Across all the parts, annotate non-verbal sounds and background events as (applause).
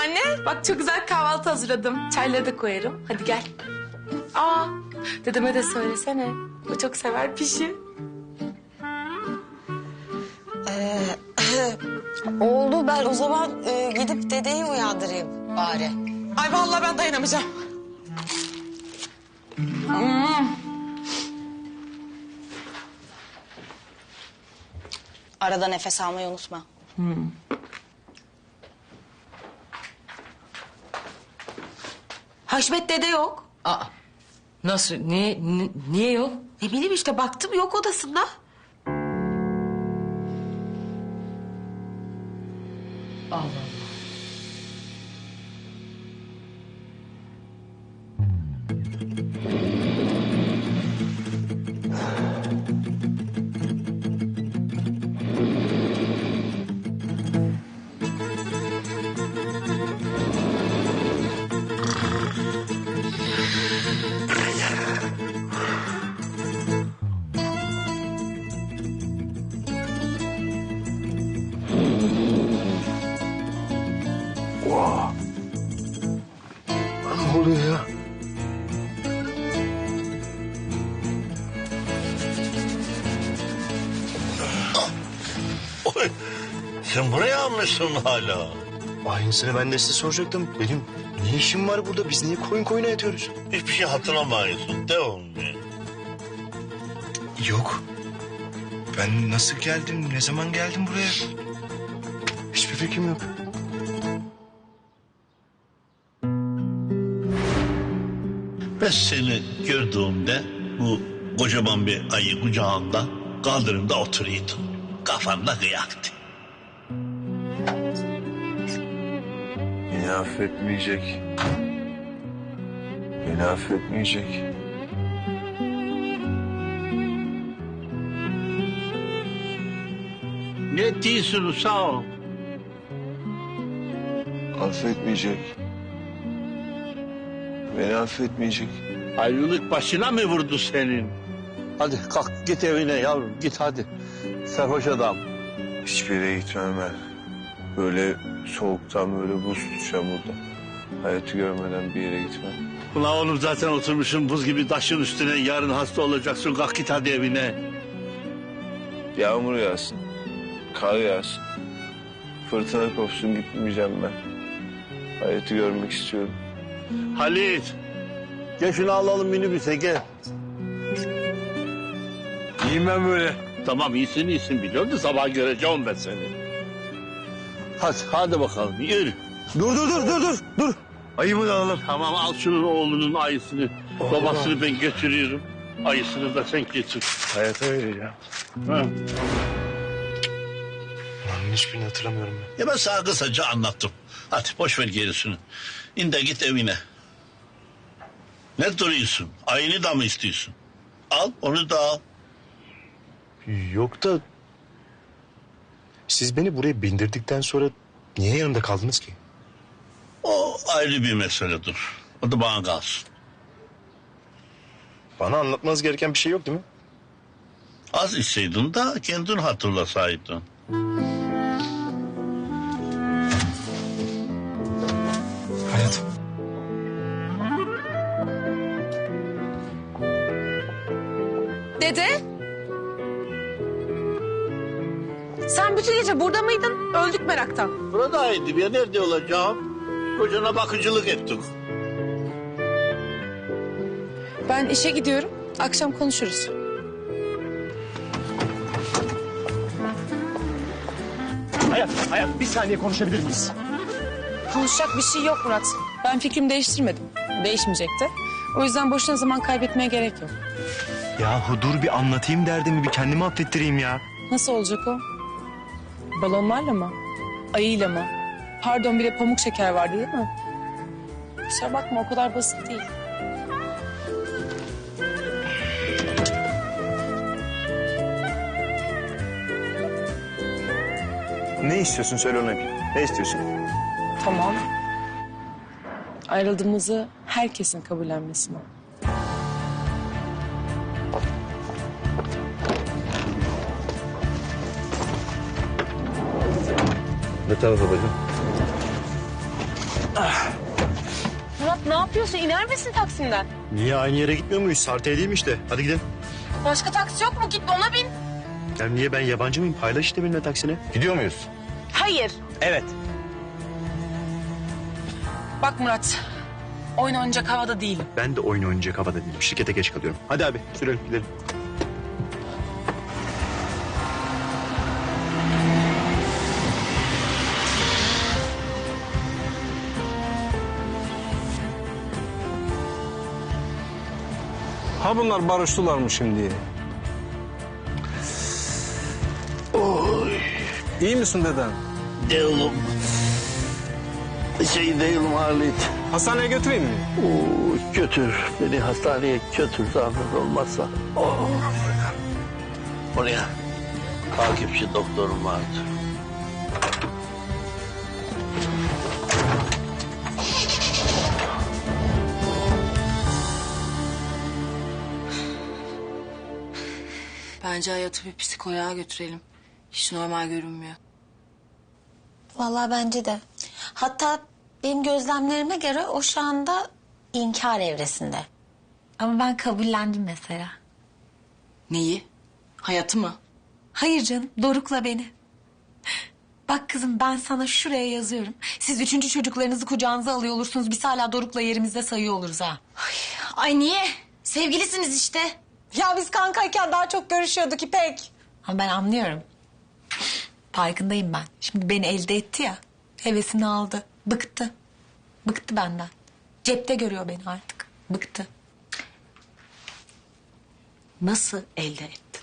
Anne bak çok güzel kahvaltı hazırladım. Çayları da koyarım. Hadi gel. Aa dedeme de söylesene. O çok sever pişi. (laughs) Oldu ben o zaman e, gidip dedeyi uyandırayım bari. Ay vallahi ben dayanamayacağım. Arada nefes almayı unutma. Haşmet dede yok. Aa, nasıl? Niye, ni- niye yok? Ne bileyim işte baktım yok odasında. Allah Allah. Ne oluyor ya? Oy, sen buraya almışsın hala. Aynısını ben de size soracaktım. Benim ne işim var burada? Biz niye koyun koyuna yatıyoruz? Hiçbir şey hatırlamıyorsun. Devam mı? Yok. Ben nasıl geldim? Ne zaman geldim buraya? Hiçbir fikrim yok. Seni gördüğümde bu kocaman bir ayı kucağında kaldırımda oturuyordun. Kafanda kıyaktı. Beni affetmeyecek. Beni affetmeyecek. Ne diyorsun sağ ol. Affetmeyecek. Beni affetmeyecek. Ayrılık başına mı vurdu senin? Hadi kalk git evine yavrum git hadi. Sarhoş adam. Hiçbir yere gitmem ben. Böyle soğuktan böyle buz tutacağım burada. Hayatı görmeden bir yere gitmem. Ulan oğlum zaten oturmuşsun buz gibi taşın üstüne yarın hasta olacaksın kalk git hadi evine. Yağmur yağsın. Kar yağsın. Fırtına kopsun gitmeyeceğim ben. Hayatı görmek istiyorum. Halit. Gel şunu alalım minibüse gel. İyiyim ben böyle. Tamam iyisin iyisin biliyorum da sabah göreceğim ben seni. Hadi hadi bakalım yürü. Dur dur dur dur dur dur. Ayımı da alalım. Tamam al şunun oğlunun ayısını. Babasını ben götürüyorum. Ayısını da sen getir. Hayata vereceğim. Ha. Lan hiçbirini hatırlamıyorum ben. Ya ben sana kısaca anlattım. Hadi boş ver gerisini. İn de git evine. Ne duruyorsun? Ayını da mı istiyorsun? Al onu da al. Yok da... Siz beni buraya bindirdikten sonra niye yanımda kaldınız ki? O ayrı bir meseledir. O da bana kalsın. Bana anlatmanız gereken bir şey yok değil mi? Az isteydin da kendin hatırlasaydın. Burada mıydın? Öldük meraktan. Buradaydım ya nerede olacağım? Kocana bakıcılık ettik. Ben işe gidiyorum. Akşam konuşuruz. Hayat, hayat bir saniye konuşabilir miyiz? Konuşacak bir şey yok Murat. Ben fikrimi değiştirmedim. Değişmeyecekti. O yüzden boşuna zaman kaybetmeye gerek yok. Yahu dur bir anlatayım derdimi, bir kendimi affettireyim ya. Nasıl olacak o? Balonlarla mı? Ayıyla mı? Pardon bir de pamuk şeker vardı değil mi? Kusura bakma o kadar basit değil. Ne istiyorsun söyle ona bir. Ne istiyorsun? Tamam. Ayrıldığımızı herkesin kabullenmesini. Ne tarafa bacım? Murat ne yapıyorsun? İner misin Taksim'den? Niye aynı yere gitmiyor muyuz? Sartıya değil mi işte? Hadi gidelim. Başka taksi yok mu? Git ona bin. Ya niye ben yabancı mıyım? Paylaş işte benimle taksine. Gidiyor muyuz? Hayır. Evet. Bak Murat. Oyun oynayacak havada değilim. Ben de oyun oynayacak havada değilim. Şirkete geç kalıyorum. Hadi abi sürelim gidelim. Ha bunlar barıştılar mı şimdi? Oy. İyi misin dedem? Değilim. Şey değilim Halit. Hastaneye götüreyim mi? Oo, götür. Beni hastaneye götür zahmet olmazsa. Oh. Oraya takipçi doktorum vardı. Bence hayatı bir psikoloğa götürelim. Hiç normal görünmüyor. Vallahi bence de. Hatta benim gözlemlerime göre o şu anda inkar evresinde. Ama ben kabullendim mesela. Neyi? Hayatı mı? Hayır canım, Doruk'la beni. Bak kızım ben sana şuraya yazıyorum. Siz üçüncü çocuklarınızı kucağınıza alıyor olursunuz. Biz hala Doruk'la yerimizde sayıyor oluruz ha. Ay niye? Sevgilisiniz işte. Ya biz kankayken daha çok görüşüyorduk İpek. Ama ben anlıyorum. Farkındayım ben. Şimdi beni elde etti ya. Hevesini aldı. Bıktı. Bıktı benden. Cepte görüyor beni artık. Bıktı. Nasıl elde etti?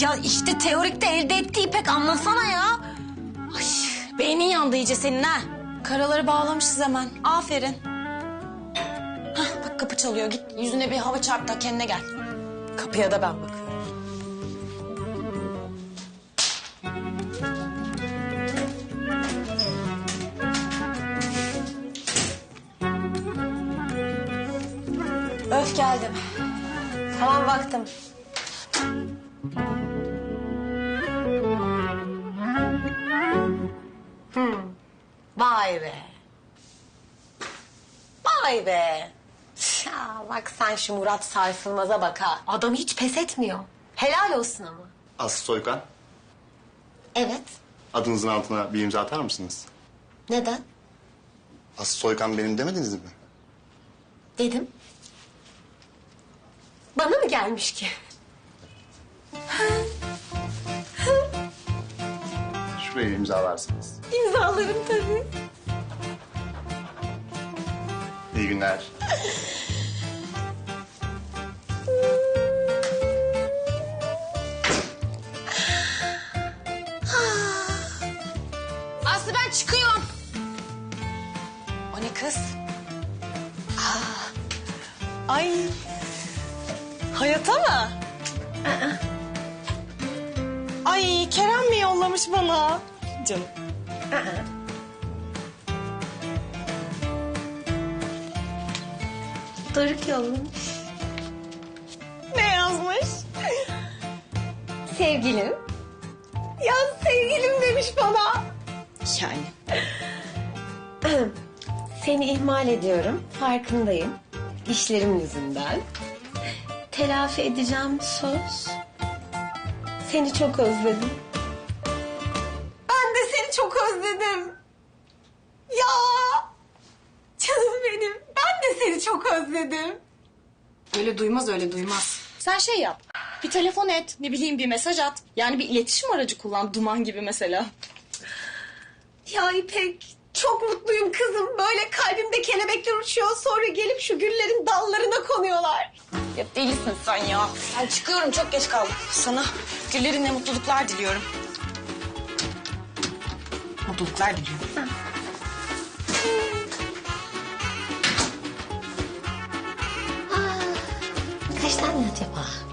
Ya işte teorikte elde etti İpek anlasana ya. Ay, beynin yandı iyice senin ha. Karaları bağlamışız hemen. Aferin. Çalıyor. Git yüzüne bir hava çarp da kendine gel. Kapıya da ben bakıyorum. Öf geldim. Tamam baktım. Hmm. Vay be. Vay be. Ya bak sen şu Murat Sarsılmaz'a bak ha. Adam hiç pes etmiyor. Helal olsun ama. Aslı Soykan, Evet. adınızın altına bir imza atar mısınız? Neden? Aslı Soykan benim demediniz mi? Dedim. Bana mı gelmiş ki? Şuraya imzalarsınız. İmzalarım tabii. İyi günler. (laughs) Ay. Hayata mı? Ay Kerem mi yollamış bana? Canım. Doruk yollamış. Ne yazmış? Sevgilim. Ya sevgilim demiş bana. Yani. (clears throat) Seni ihmal ediyorum. Farkındayım. İşlerim yüzünden. Telafi edeceğim söz. Seni çok özledim. Ben de seni çok özledim. Ya! Canım benim. Ben de seni çok özledim. Öyle duymaz öyle duymaz. Sen şey yap. Bir telefon et. Ne bileyim bir mesaj at. Yani bir iletişim aracı kullan. Duman gibi mesela. Ya İpek çok mutluyum kızım. Böyle kalbimde kelebekler uçuyor. Sonra gelip şu güllerin dallarına konuyorlar. Ya delisin sen ya. Ben çıkıyorum çok geç kaldım. Sana güllerinle mutluluklar diliyorum. Mutluluklar diliyorum. Kaç tane acaba?